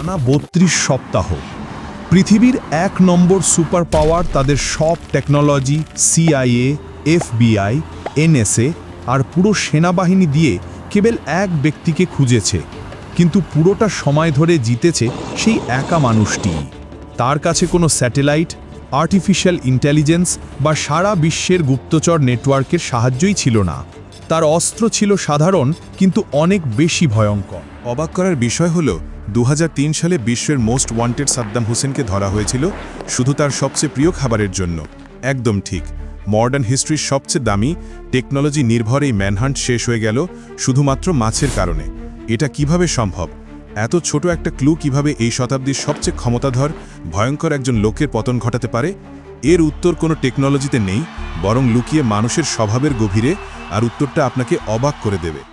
টানা বত্রিশ সপ্তাহ। পৃথিবীর এক নম্বর সুপার পাওয়ার তাদের সব টেকনোলজি, সিআইএ, এফবিআই, এনএসএ আর পুরো সেনাবাহিনী দিয়ে কেবল এক ব্যক্তিকে খুঁজেছে। কিন্তু পুরোটা সময় ধরে জিতেছে সেই একা মানুষটি। তার কাছে কোনো স্যাটেলাইট, আর্টিফিশিয়াল ইন্টেলিজেন্স বা সারা বিশ্বের গুপ্তচর নেটওয়ার্কের সাহায্যই ছিল না। তার অস্ত্র ছিল সাধারণ, কিন্তু অনেক বেশি ভয়ঙ্কর। অবাক করার বিষয় হল দু হাজার তিন সালে বিশ্বের মোস্ট ওয়ান্টেড সাদ্দাম হোসেনকে ধরা হয়েছিল শুধু তার সবচেয়ে প্রিয় খাবারের জন্য। একদম ঠিক, মডার্ন হিস্ট্রির সবচেয়ে দামি, টেকনোলজি নির্ভর এই ম্যানহান্ট শেষ হয়ে গেল শুধুমাত্র মাছের কারণে। এটা কীভাবে সম্ভব? এত ছোট একটা ক্লু কীভাবে এই শতাব্দীর সবচেয়ে ক্ষমতাধর, ভয়ঙ্কর একজন লোকের পতন ঘটাতে পারে? এর উত্তর কোনো টেকনোলজিতে নেই, বরং লুকিয়ে মানুষের স্বভাবের গভীরে, আর উত্তরটা আপনাকে অবাক করে দেবে।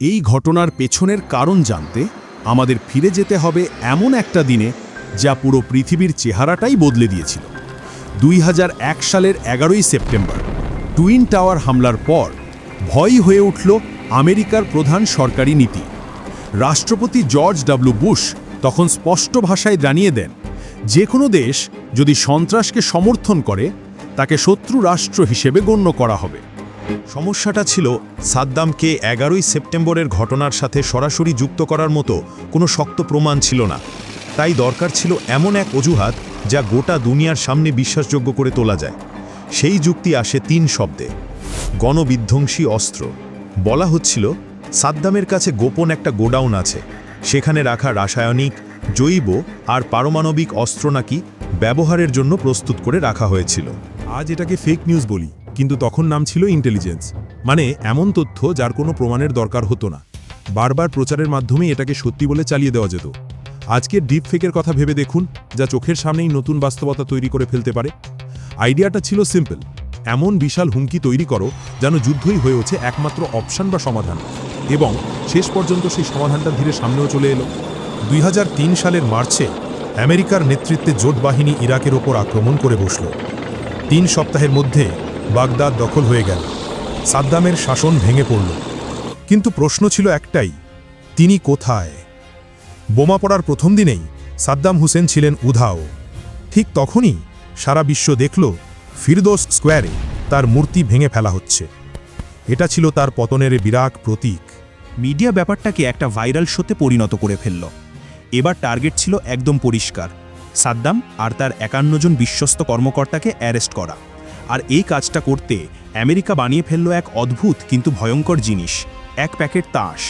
এই ঘটনার পেছনের কারণ জানতে আমাদের ফিরে যেতে হবে এমন একটা দিনে যা পুরো পৃথিবীর চেহারাটাই বদলে দিয়েছিল। দুই হাজার এক সালের এগারোই সেপ্টেম্বর, টুইন টাওয়ার হামলার পর ভয়ই হয়ে উঠল আমেরিকার প্রধান সরকারি নীতি। রাষ্ট্রপতি জর্জ ডাব্লু বুশ তখন স্পষ্ট ভাষায় জানিয়ে দেন যে কোনো দেশ যদি সন্ত্রাসকে সমর্থন করে, তাকে শত্রু রাষ্ট্র হিসেবে গণ্য করা হবে। সমস্যাটা ছিল সাদ্দামকে এগারোই সেপ্টেম্বরের ঘটনার সাথে সরাসরি যুক্ত করার মতো কোনো শক্ত প্রমাণ ছিল না। তাই দরকার ছিল এমন এক অজুহাত যা গোটা দুনিয়ার সামনে বিশ্বাসযোগ্য করে তোলা যায়। সেই যুক্তি আসে তিন শব্দে। গণবিধ্বংসী অস্ত্র। বলা হচ্ছিল, সাদ্দামের কাছে গোপন একটা গোডাউন আছে। সেখানে রাখা রাসায়নিক, জৈব আর পারমাণবিক অস্ত্র নাকি ব্যবহারের জন্য প্রস্তুত করে রাখা হয়েছিল। আজ এটাকে ফেক নিউজ বলি। কিন্তু তখন নাম ছিল ইন্টেলিজেন্স মানে এমন তথ্য যার কোনো প্রমাণের দরকার হতো না। বারবার প্রচারের মাধ্যমে এটাকে সত্যি বলে চালিয়ে দেওয়া যেত। আজকের ডিপ ফেকের কথা ভেবে দেখুন, যা চোখের সামনেই নতুন বাস্তবতা তৈরি করে ফেলতে পারে। আইডিয়াটা ছিল সিম্পল এমন বিশাল হুমকি তৈরি করো যেন যুদ্ধই হয়ে ওঠে একমাত্র অপশান বা সমাধান। এবং শেষ পর্যন্ত সেই সমাধানটা ধীরে সামনেও চলে এলো। দুই হাজার তিন সালের মার্চে আমেরিকার নেতৃত্বে জোট বাহিনী ইরাকের ওপর আক্রমণ করে বসল। তিন সপ্তাহের মধ্যে বাগদাদ দখল হয়ে গেল। সাদ্দামের শাসন ভেঙে পড়ল। কিন্তু প্রশ্ন ছিল একটাই, তিনি কোথায়? বোমা পড়ার প্রথম দিনেই সাদ্দাম হুসেন ছিলেন উধাও। ঠিক তখনই সারা বিশ্ব দেখল, ফিরদোস স্কোয়ারে তার মূর্তি ভেঙে ফেলা হচ্ছে। এটা ছিল তার পতনের বিরাট প্রতীক। মিডিয়া ব্যাপারটাকে একটা ভাইরাল শোতে পরিণত করে ফেলল। এবার টার্গেট ছিল একদম পরিষ্কার, সাদ্দাম আর তার একান্ন জন বিশ্বস্ত কর্মকর্তাকে অ্যারেস্ট করা। আর এই কাজটা করতে আমেরিকা বানিয়ে ফেলল এক অদ্ভুত কিন্তু ভয়ঙ্কর জিনিস, এক প্যাকেট তাস।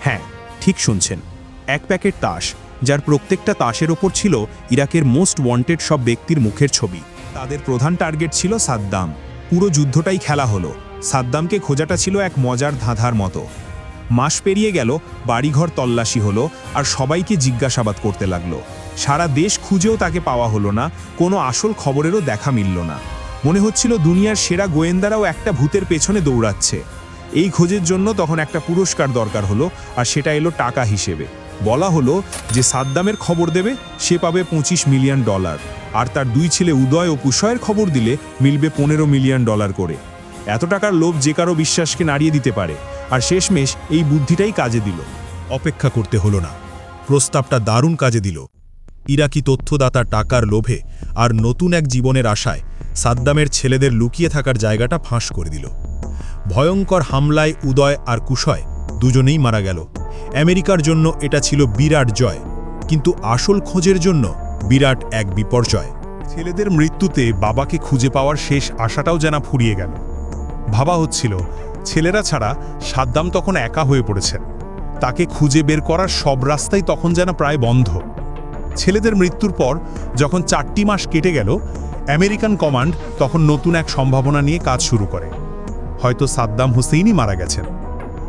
হ্যাঁ ঠিক শুনছেন। এক প্যাকেট তাস, যার প্রত্যেকটা তাসের ওপর ছিল ইরাকের মোস্ট ওয়ান্টেড সব ব্যক্তির মুখের ছবি। তাদের প্রধান টার্গেট ছিল সাদ্দাম। পুরো যুদ্ধটাই খেলা হলো। সাদ্দামকে খোঁজাটা ছিল এক মজার ধাঁধার মতো। মাস পেরিয়ে গেল, বাড়িঘর তল্লাশি হলো আর সবাইকে জিজ্ঞাসাবাদ করতে লাগল। সারা দেশ খুঁজেও তাকে পাওয়া হলো না, কোনো আসল খবরেরও দেখা মিলল না। মনে হচ্ছিল দুনিয়ার সেরা গোয়েন্দারাও একটা ভূতের পেছনে দৌড়াচ্ছে। এই খোঁজের জন্য তখন একটা পুরস্কার দরকার হলো, আর সেটা এলো টাকা হিসেবে। বলা হলো যে সাদ্দামের খবর দেবে, সে পাবে পঁচিশ মিলিয়ন ডলার। আর তার দুই ছেলে উদয় ও কুশয়ের খবর দিলে মিলবে পনেরো মিলিয়ন ডলার করে। এত টাকার লোভ যে কারও বিশ্বাসকে নাড়িয়ে দিতে পারে। আর শেষমেশ এই বুদ্ধিটাই কাজে দিল। অপেক্ষা করতে হলো না। প্রস্তাবটা দারুণ কাজে দিল। ইরাকি তথ্যদাতা টাকার লোভে আর নতুন এক জীবনের আশায় সাদ্দামের ছেলেদের লুকিয়ে থাকার জায়গাটা ফাঁস করে দিল। ভয়ঙ্কর হামলায় উদয় আর কুশয় দুজনেই মারা গেল। আমেরিকার জন্য এটা ছিল বিরাট জয়, কিন্তু আসল খোঁজের জন্য বিরাট এক বিপর্যয়। ছেলেদের মৃত্যুতে বাবাকে খুঁজে পাওয়ার শেষ আশাটাও যেন ফুরিয়ে গেল। ভাবা হচ্ছিল, ছেলেরা ছাড়া সাদ্দাম তখন একা হয়ে পড়েছেন। তাকে খুঁজে বের করার সব রাস্তাই তখন যেন প্রায় বন্ধ। ছেলেদের মৃত্যুর পর যখন চারটি মাস কেটে গেল আমেরিকান কমান্ড তখন নতুন এক সম্ভাবনা নিয়ে কাজ শুরু করে। হয়তো সাদ্দাম হুসেইনই মারা গেছেন।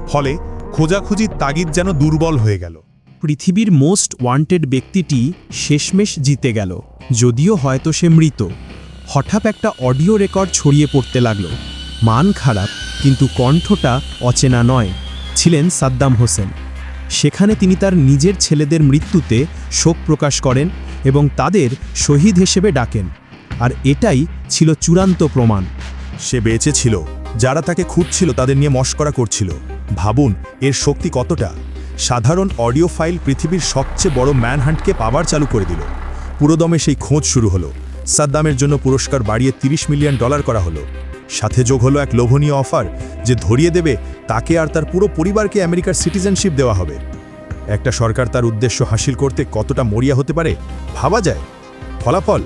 ফলে খোঁজাখুঁজির তাগিদ যেন দুর্বল হয়ে গেল। পৃথিবীর মোস্ট ওয়ান্টেড ব্যক্তিটি শেষমেশ জিতে গেল, যদিও হয়তো সে মৃত। হঠাৎ একটা অডিও রেকর্ড ছড়িয়ে পড়তে লাগল। মান খারাপ, কিন্তু কণ্ঠটা অচেনা নয়, ছিলেন সাদ্দাম হোসেন। সেখানে তিনি তার নিজের ছেলেদের মৃত্যুতে শোক প্রকাশ করেন এবং তাদের শহীদ হিসেবে ডাকেন। আর এটাই ছিল চূড়ান্ত প্রমাণ। সে বেঁচে ছিল। যারা তাকে খুঁজছিল তাদের নিয়ে মস্করা করছিল। ভাবুন, এর শক্তি কতটা? সাধারণ অডিও ফাইল পৃথিবীর সবচেয়ে বড় ম্যানহান্টকে পাবার চালু করে দিল। পুরোদমে সেই খোঁজ শুরু হলো। সাদ্দামের জন্য পুরস্কার বাড়িয়ে 30 মিলিয়ন ডলার করা হলো। সাথে যোগ হলো এক লোভনীয় অফার যে ধরিয়ে দেবে তাকে আর তার পুরো পরিবারকে আমেরিকার সিটিজেনশিপ দেওয়া হবে। একটা সরকার তার উদ্দেশ্য হাসিল করতে কতটা মরিয়া হতে পারে? ভাবা যায়। ফলাফল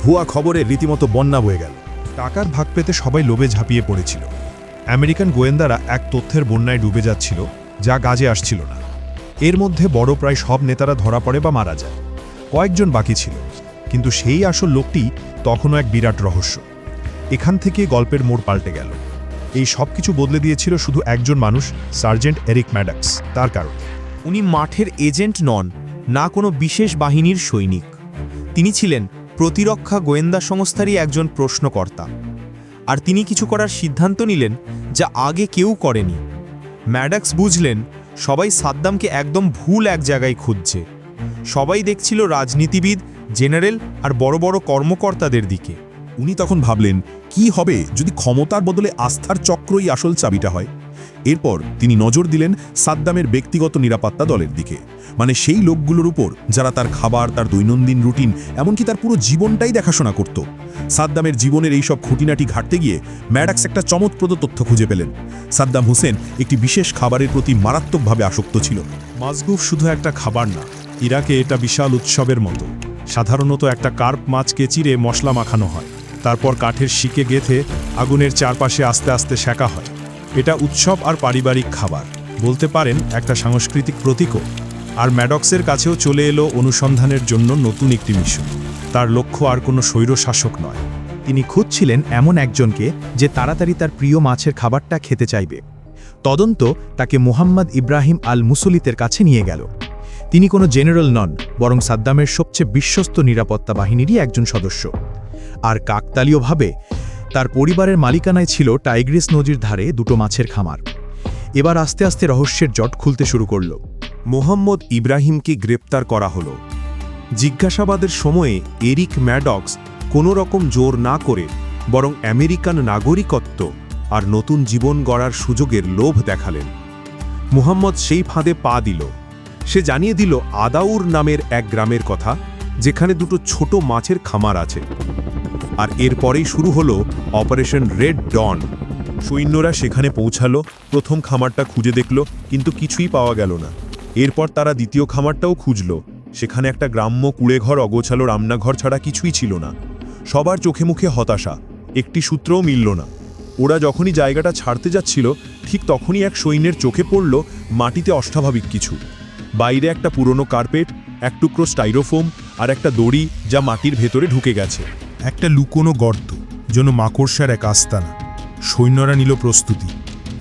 ভুয়া খবরে রীতিমতো বন্যা বয়ে গেল। টাকার ভাগ পেতে সবাই লোভে ঝাঁপিয়ে পড়েছিল। আমেরিকান গোয়েন্দারা এক তথ্যের বন্যায় ডুবে যাচ্ছিল, যা গাজে আসছিল না। এর মধ্যে বড় প্রায় সব নেতারা ধরা পড়ে বা মারা যায়। কয়েকজন বাকি ছিল, কিন্তু সেই আসল লোকটি তখনও এক বিরাট রহস্য। এখান থেকে গল্পের মোড় পাল্টে গেল। এই সব কিছু বদলে দিয়েছিল শুধু একজন মানুষ, সার্জেন্ট এরিক ম্যাডাক্স, তার কারণ। উনি মাঠের এজেন্ট নন, না কোনো বিশেষ বাহিনীর সৈনিক। তিনি ছিলেন প্রতিরক্ষা গোয়েন্দা সংস্থারই একজন প্রশ্নকর্তা। আর তিনি কিছু করার সিদ্ধান্ত নিলেন যা আগে কেউ করেনি। ম্যাডাক্স বুঝলেন, সবাই সাদ্দামকে একদম ভুল এক জায়গায় খুঁজছে। সবাই দেখছিল রাজনীতিবিদ, জেনারেল আর বড় বড় কর্মকর্তাদের দিকে। উনি তখন ভাবলেন, কি হবে যদি ক্ষমতার বদলে আস্থার চক্রই আসল চাবিটা হয়? এরপর তিনি নজর দিলেন সাদ্দামের ব্যক্তিগত নিরাপত্তা দলের দিকে। মানে সেই লোকগুলোর উপর যারা তার খাবার, তার দৈনন্দিন রুটিন, এমনকি তার পুরো জীবনটাই দেখাশোনা করত। সাদ্দামের জীবনের এই সব খুঁটিনাটি ঘাটতে গিয়ে ম্যাডাক্স একটা চমৎপ্রদ তথ্য খুঁজে পেলেন। সাদ্দাম হোসেন একটি বিশেষ খাবারের প্রতি মারাত্মকভাবে আসক্ত ছিল। মাজগুফ শুধু একটা খাবার না, ইরাকে এটা বিশাল উৎসবের মতো। সাধারণত একটা কার্প মাছকে চিরে মশলা মাখানো হয়। তারপর কাঠের শিকে গেথে আগুনের চারপাশে আস্তে আস্তে সেঁকা হয়। এটা উৎসব আর পারিবারিক খাবার। বলতে পারেন, একটা সাংস্কৃতিক প্রতীকও। আর ম্যাডক্সের কাছেও চলে এলো অনুসন্ধানের জন্য নতুন একটি মিশন। তার লক্ষ্য আর কোনো স্বৈরশাসক নয়। তিনি খুঁজছিলেন এমন একজনকে যে তাড়াতাড়ি তার প্রিয় মাছের খাবারটা খেতে চাইবে। তদন্ত তাকে মোহাম্মদ ইব্রাহিম আল মুসলিতের কাছে নিয়ে গেল। তিনি কোনো জেনারেল নন, বরং সাদ্দামের সবচেয়ে বিশ্বস্ত নিরাপত্তা বাহিনীরই একজন সদস্য। আর কাকতালীয়ভাবে তার পরিবারের মালিকানায় ছিল টাইগ্রিস নদীর ধারে দুটো মাছের খামার। এবার আস্তে আস্তে রহস্যের জট খুলতে শুরু করল। মোহাম্মদ ইব্রাহিমকে গ্রেপ্তার করা হলো। জিজ্ঞাসাবাদের সময়ে এরিক ম্যাডক্স কোনো রকম জোর না করে বরং আমেরিকান নাগরিকত্ব আর নতুন জীবন গড়ার সুযোগের লোভ দেখালেন। মুহাম্মদ সেই ফাঁদে পা দিল। সে জানিয়ে দিল আদাউর নামের এক গ্রামের কথা, যেখানে দুটো ছোট মাছের খামার আছে। আর এরপরেই শুরু হলো অপারেশন রেড ডন। সৈন্যরা সেখানে পৌঁছালো, প্রথম খামারটা খুঁজে দেখল, কিন্তু কিছুই পাওয়া গেল না। এরপর তারা দ্বিতীয় খামারটাও খুঁজল। সেখানে একটা গ্রাম্য কুড়েঘর অগোছালো রান্নাঘর ছাড়া কিছুই ছিল না। সবার চোখে মুখে হতাশা, একটি সূত্রও মিলল না। ওরা যখনই জায়গাটা ছাড়তে যাচ্ছিল, ঠিক তখনই এক সৈন্যের চোখে পড়ল মাটিতে অস্বাভাবিক কিছু। বাইরে একটা পুরনো কার্পেট, এক টুকরো স্টাইরোফোম আর একটা দড়ি যা মাটির ভেতরে ঢুকে গেছে। একটা লুকোনো গর্ত, যেন মাকড়সার এক আস্তানা। সৈন্যরা নিল প্রস্তুতি।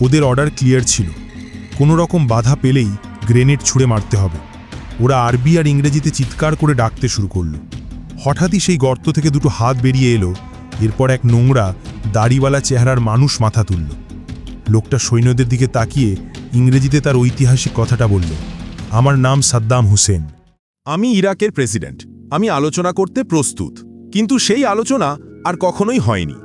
ওদের অর্ডার ক্লিয়ার ছিল। কোনো রকম বাধা পেলেই গ্রেনেড ছুঁড়ে মারতে হবে। ওরা আরবি আর ইংরেজিতে চিৎকার করে ডাকতে শুরু করল। হঠাৎই সেই গর্ত থেকে দুটো হাত বেরিয়ে এলো। এরপর এক নোংরা, দাড়িওয়ালা চেহারার মানুষ মাথা তুলল। লোকটা সৈন্যদের দিকে তাকিয়ে ইংরেজিতে তার ঐতিহাসিক কথাটা বলল, আমার নাম সাদ্দাম হোসেন। আমি ইরাকের প্রেসিডেন্ট। আমি আলোচনা করতে প্রস্তুত। কিন্তু সেই আলোচনা আর কখনোই হয়নি।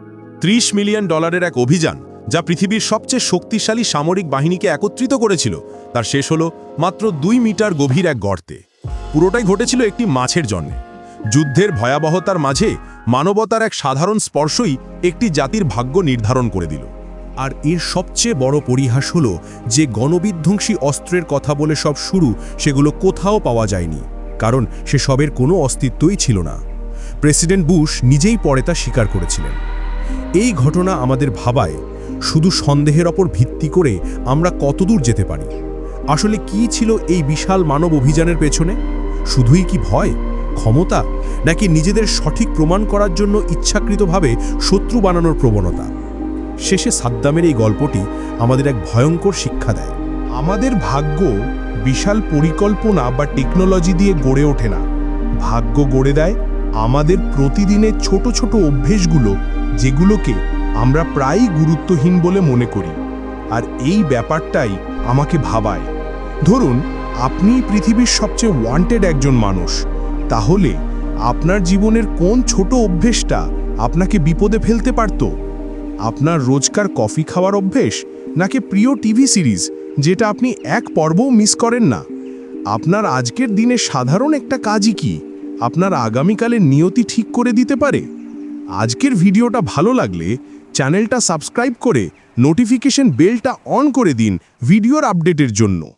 ৩০ মিলিয়ন ডলারের এক অভিযান, যা পৃথিবীর সবচেয়ে শক্তিশালী সামরিক বাহিনীকে একত্রিত করেছিল, তার শেষ হলো মাত্র দুই মিটার গভীর এক গর্তে। পুরোটাই ঘটেছিল একটি মাছের জন্যে। যুদ্ধের ভয়াবহতার মাঝে মানবতার এক সাধারণ স্পর্শই একটি জাতির ভাগ্য নির্ধারণ করে দিল। আর এর সবচেয়ে বড় পরিহাস হল যে গণবিধ্বংসী অস্ত্রের কথা বলে সব শুরু সেগুলো কোথাও পাওয়া যায়নি, কারণ সে সবের কোনো অস্তিত্বই ছিল না। প্রেসিডেন্ট বুশ নিজেই পরে তা স্বীকার করেছিলেন। এই ঘটনা আমাদের ভাবায় শুধু সন্দেহের ওপর ভিত্তি করে আমরা কতদূর যেতে পারি? আসলে কি ছিল এই বিশাল মানব অভিযানের পেছনে? শুধুই কি ভয়, ক্ষমতা, নাকি নিজেদের সঠিক প্রমাণ করার জন্য ইচ্ছাকৃতভাবে শত্রু বানানোর প্রবণতা? শেষে সাদ্দামের এই গল্পটি আমাদের এক ভয়ঙ্কর শিক্ষা দেয়। আমাদের ভাগ্য বিশাল পরিকল্পনা বা টেকনোলজি দিয়ে গড়ে ওঠে না। ভাগ্য গড়ে দেয় আমাদের প্রতিদিনের ছোট ছোট অভ্যেসগুলো যেগুলোকে আমরা প্রায়ই গুরুত্বহীন বলে মনে করি আর এই ব্যাপারটাই আমাকে ভাবায়। ধরুন, আপনি পৃথিবীর সবচেয়ে ওয়ান্টেড একজন মানুষ। তাহলে আপনার জীবনের কোন ছোট অভ্যেসটা আপনাকে বিপদে ফেলতে পারত? আপনার রোজকার কফি খাওয়ার অভ্যেস নাকি প্রিয় টিভি সিরিজ যেটা আপনি এক পর্বও মিস করেন না? আপনার আজকের দিনে সাধারণ একটা কাজই কি? আপনার আগামীকালের নিয়তি ঠিক করে দিতে পারে। আজকের ভিডিওটা ভালো লাগলে চ্যানেলটা সাবস্ক্রাইব করে নোটিফিকেশন বেলটা অন করে দিন ভিডিওর আপডেটের জন্য।